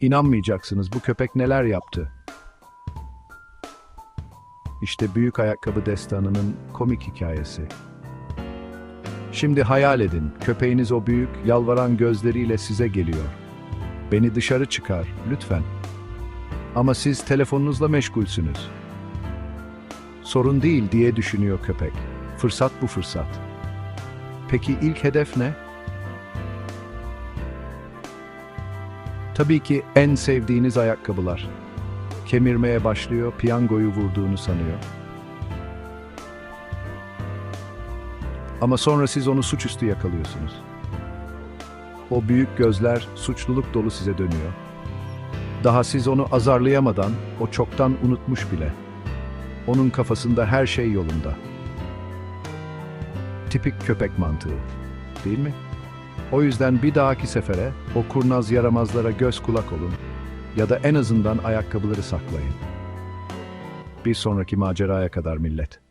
İnanmayacaksınız bu köpek neler yaptı. İşte büyük ayakkabı destanının komik hikayesi. Şimdi hayal edin, köpeğiniz o büyük, yalvaran gözleriyle size geliyor. Beni dışarı çıkar, lütfen. Ama siz telefonunuzla meşgulsünüz. Sorun değil diye düşünüyor köpek. Fırsat bu fırsat. Peki ilk hedef ne? Tabii ki en sevdiğiniz ayakkabılar. Kemirmeye başlıyor, piyangoyu vurduğunu sanıyor. Ama sonra siz onu suçüstü yakalıyorsunuz. O büyük gözler suçluluk dolu size dönüyor. Daha siz onu azarlayamadan o çoktan unutmuş bile. Onun kafasında her şey yolunda. Tipik köpek mantığı, değil mi? O yüzden bir dahaki sefere o kurnaz yaramazlara göz kulak olun ya da en azından ayakkabıları saklayın. Bir sonraki maceraya kadar millet.